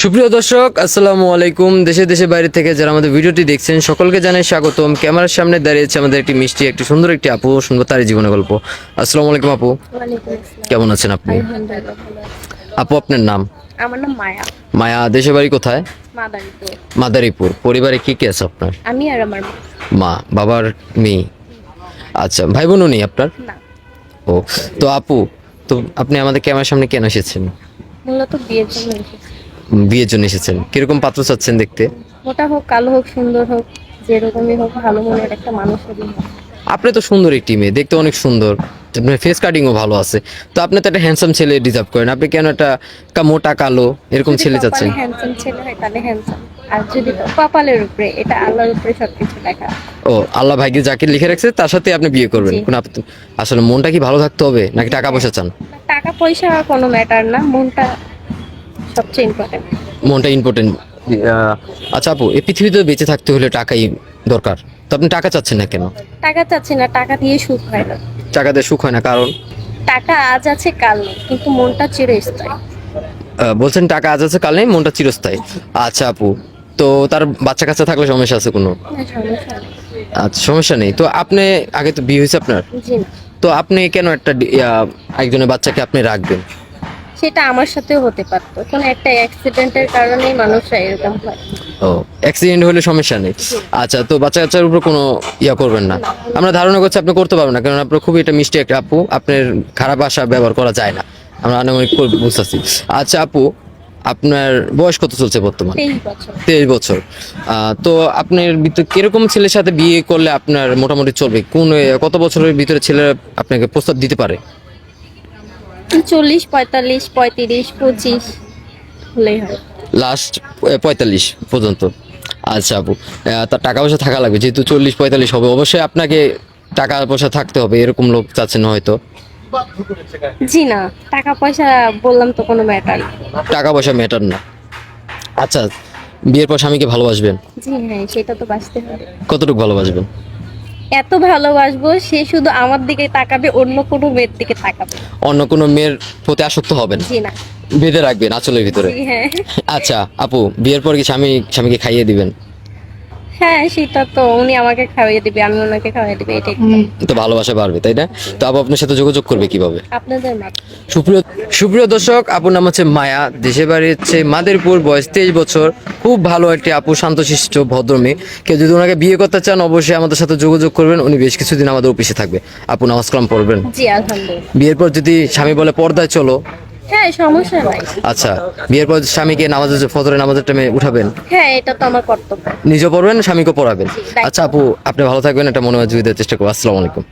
সুপ্রিয় দর্শক আসসালামু আলাইকুম। দেশে দেশে বাইরে থেকে যারা আমাদের ভিডিওটি দেখছেন সকলকে জানাই স্বাগতম। ক্যামেরার সামনে দাঁড়িয়েছে আমাদের একটি মিষ্টি একটি সুন্দর একটি আপু শুনব তারই জীবনের গল্প। আসসালামু আলাইকুম আপু। কেমন আছেন আপনি। আপু আপনার নাম? আমার নাম মায়া। মায়া দেশের বাড়ি কোথায়? মাদারীপুর। মাদারীপুর। পরিবারে কি কি আছে আপনার? আমি আর আমার মা। মা বাবার মেয়ে। আচ্ছা ভাই বোনও নেই আপনার? না। ও তো আপু তো আপনি আমাদের ক্যামেরার সামনে কেন এসেছেন? মূলত বিয়ের জন্য এসেছি। বিয়ের জন্য এসেছেন। কীরকম পাত্র চাচ্ছেন দেখতে? মোটা হোক কালো হোক সুন্দর হোক যেরকমই হোক ভালো মনের একটা মানুষ হলেই হয়। আপনি তো সুন্দর একটি মেয়ে দেখতে অনেক সুন্দর। আপনার ফেস কাটিংও ভালো আছে। তো আপনি তো একটা হ্যান্ডসাম ছেলে ডিজার্ভ করেন। আপনি কেন একটা কা- মোটা কালো এরকম ছেলে চাচ্ছেন? হ্যান্ডসাম ছেলে হয় তাহলে হ্যান্ডসাম আর যদি কপালের উপরে এটা আল্লাহর উপরে সবকিছু লেখা। ও আল্লাহ ভাইকে যাকে লিখে রাখছে তার সাথে আপনি বিয়ে করবেন। জি। কোন আপ- আসলে মনটা কি ভালো থাকতে হবে নাকি টাকা পয়সা চান? টাকা পয়সা কোনো ম্যাটার না মনটা সবচেয়ে ইম্পর্টেন্ট মনটা ইম্পর্টেন্ট আচ্ছা আপু এই পৃথিবীতে বেঁচে থাকতে হলে টাকাই দরকার। তো আপনি টাকা চাচ্ছেন না কেন? টাকা চাচ্ছি না টাকা দিয়ে সুখ হয় না। টাকা দিয়ে সুখ হয় না কারণ? টাকা আজ আছে কাল নেই কিন্তু মনটা চিরস্থায়ী। বলছেন টাকা আজ আছে কাল নেই মনটা চিরস্থায়ী। আচ্ছা আপু তো তার বাচ্চা কাচ্চা থাকলে সমস্যা আছে কোনো? আচ্ছা সমস্যা নেই। তো আপনি আগে তো বিয়ে হয়েছে আপনার? তো আপনি কেন একটা একজনের বাচ্চাকে আপনি রাখবেন? সেটা আমার সাথেও হতে পারতো। কোনো একটা অ্যাক্সিডেন্টের কারণেই মানুষরা এরকম হয়। ও অ্যাক্সিডেন্ট হলে সমস্যা নেই। আচ্ছা তো বাচ্চা কাচ্চার উপর কোনো ইয়া করবেন না। আমরা ধারণা করছি আপনি করতে পারবেন না কারণ আপনার খুবই একটা মিষ্টি একটা আপু আপনার খারাপ ভাষা ব্যবহার করা যায় না। আমরা আনুমানিক বুঝতেছি। আচ্ছা আপু আপনার বয়স কত চলছে বর্তমান? তেইশ বছর। তো আপনার ভিতরে কীরকম ছেলের সাথে বিয়ে করলে আপনার মোটামুটি চলবে? কোন কত বছরের ভিতরে ছেলেরা আপনাকে প্রস্তাব দিতে পারে? চল্লিশ পঁয়তাল্লিশ পঁয়ত্রিশ পঁচিশ হলেই হয়। লাস্ট পঁয়তাল্লিশ পর্যন্ত। আচ্ছা আপু তার টাকা পয়সা থাকা লাগবে যেহেতু চল্লিশ পঁয়তাল্লিশ হবে অবশ্যই আপনাকে টাকা পয়সা থাকতে হবে এরকম লোক চাচ্ছেন হয়তো। জি না টাকা পয়সা বললাম তো কোনো ম্যাটার টাকা পয়সা ম্যাটার না। আচ্ছা বিয়ের পর স্বামীকে ভালোবাসবেন? জি হ্যাঁ সেটা তো বাঁচতে হবে। কতটুকু ভালোবাসবেন? এত ভালোবাসবো সে শুধু আমার দিকে তাকাবে অন্য কোনো মেয়ের দিকে তাকাবে। অন্য কোনো মেয়ের প্রতি আসক্ত হবেন? জি না। বেঁধে রাখবেন আঁচলের ভিতরে? হ্যাঁ। আচ্ছা আপু বিয়ের পর কি স্বামী স্বামীকে খাইয়ে দিবেন? হ্যাঁ সেটা তো উনি আমাকে খাওয়াইয়ে দিবে আমি ওনাকে খাওয়াই দিবে এটাই তো। তো ভালোবাসা বাড়বে তাই না? তো আপু আপনার সাথে যোগাযোগ করবে কীভাবে? আপনাদের সুপ্রিয় সুপ্রিয় দর্শক আপুর নাম হচ্ছে মায়া দেশে বাড়ি হচ্ছে মাদারীপুর বয়স তেইশ বছর। খুব ভালো একটি আপু শান্তশিষ্ট ভদ্র মেয়ে কেউ যদি ওনাকে বিয়ে করতে চান অবশ্যই আমাদের সাথে যোগাযোগ করবেন। উনি বেশ কিছুদিন আমাদের অফিসে থাকবে। আপু নামাজ কালাম পড়বেন। জি আলহামদুলিল্লাহ। বিয়ের পর যদি স্বামী বলে পর্দায় চলো হ্যাঁ সমস্যা নাই। আচ্ছা বিয়ের পর স্বামীকে নামাজের ফজরের নামাজের টাইমে উঠাবেন? হ্যাঁ এটা তো আমার কর্তব্য। নিজে পড়বেন স্বামীকে পড়াবেন? আচ্ছা আপু আপনি ভালো থাকবেন এটা মনে হয় দেওয়ার চেষ্টা করব। আসসালামু আলাইকুম।